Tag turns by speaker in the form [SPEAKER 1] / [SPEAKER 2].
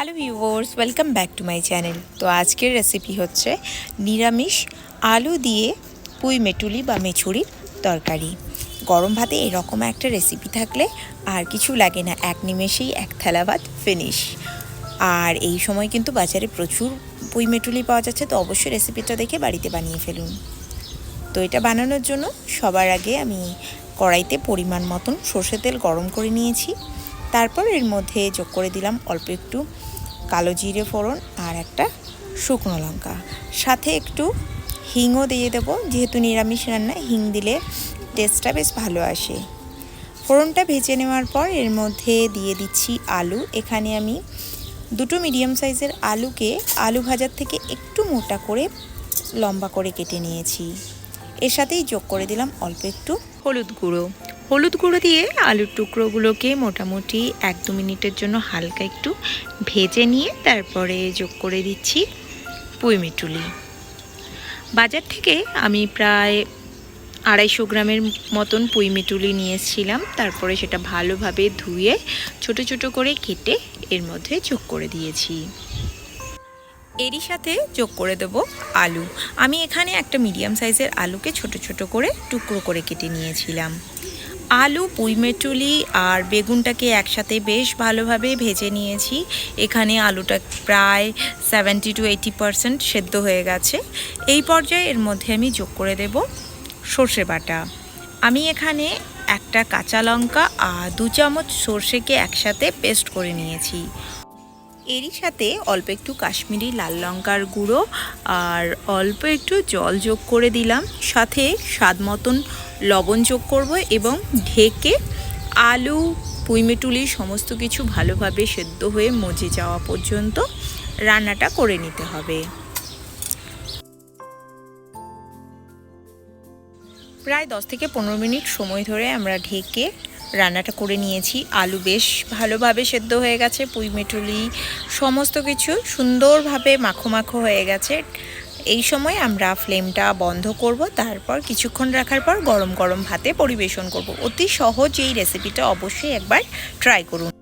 [SPEAKER 1] Hello viewers, welcome back to my channel. তো আজকের recipe হচ্ছে নিরামিষ আলু দিয়ে পুঁই মেটুলি বা মেছুরির তরকারি। গরম ভাতে এরকম একটা রেসিপি থাকলে আর কিছু লাগে না, এক নিমেষেই এক থালা ভাত ফিনিশ আর এই সময় কিন্তু বাজারে প্রচুর পুঁই মেটুলি পাওয়া যাচ্ছে, তো অবশ্যই রেসিপিটা দেখে বাড়িতে বানিয়ে ফেলুন। তো এটা বানানোর জন্য সবার আগে আমি কড়াইতে পরিমাণ মতন সর্ষে তেল গরম করে নিয়েছি। তারপর এর মধ্যে যোগ করে দিলাম অল্প একটু কালো জিরে ফোড়ন আর একটা শুকনো লঙ্কা। সাথে একটু হিংও দিয়ে দেবো, যেহেতু নিরামিষ রান্না, হিং দিলে টেস্টটা বেশ ভালো আসে। ফোড়নটা ভেজে নেওয়ার পর এর মধ্যে দিয়ে দিচ্ছি আলু। এখানে আমি দুটো মিডিয়াম সাইজের আলুকে আলু ভাজার থেকে একটু মোটা করে লম্বা করে কেটে নিয়েছি। এর সাথেই যোগ করে দিলাম অল্প একটু হলুদ গুঁড়ো। হলুদ গুঁড়ো দিয়ে আলুর টুকরোগুলোকে মোটামুটি এক দু মিনিটের জন্য হালকা একটু ভেজে নিয়ে তারপরে যোগ করে দিচ্ছি পুঁই মিটুলি। বাজার থেকে আমি প্রায় আড়াইশো গ্রামের মতন পুঁই মিটুলি নিয়েছিলাম তারপরে সেটা ভালোভাবে ধুয়ে ছোট ছোট করে কেটে এর মধ্যে যোগ করে দিয়েছি। এরই সাথে যোগ করে দেব আলু। আমি এখানে একটা মিডিয়াম সাইজের আলুকে ছোট ছোট করে টুকরো করে কেটে নিয়েছিলাম। আলু পুঁইমেটুলি আর বেগুনটাকে একসাথে বেশ ভালোভাবে ভেজে নিয়েছি। এখানে আলুটা প্রায় সেভেন্টি টু এইটি পারসেন্ট সেদ্ধ হয়ে গেছে। এই পর্যায়ে এর মধ্যে আমি যোগ করে দেব সর্ষে বাটা। আমি এখানে একটা কাঁচা লঙ্কা আর দু চামচ সর্ষেকে একসাথে পেস্ট করে নিয়েছি। এরই সাথে অল্প একটু কাশ্মীরি লাল লঙ্কার গুঁড়ো আর অল্প একটু জল যোগ করে দিলাম। সাথে স্বাদ মতন লবণ যোগ করব এবং ঢেকে আলু পুঁইমেটুলি সমস্ত কিছু ভালোভাবে সেদ্ধ হয়ে মজে যাওয়া পর্যন্ত রান্নাটা করে নিতে হবে। প্রায় দশ থেকে পনেরো মিনিট সময় ধরে আমরা ঢেকে রান্নাটা করে নিয়েছি। আলু বেশ ভালোভাবে সেদ্ধ হয়ে গেছে, পুঁই মেটুলি, সমস্ত কিছু সুন্দরভাবে মাখো মাখো হয়ে গেছে। এই সময় আমরা ফ্লেমটা বন্ধ করব, তারপর কিছুক্ষণ রাখার পর গরম গরম ভাতে পরিবেশন করব। অতি সহজ এই রেসিপিটা অবশ্যই একবার ট্রাই করুন।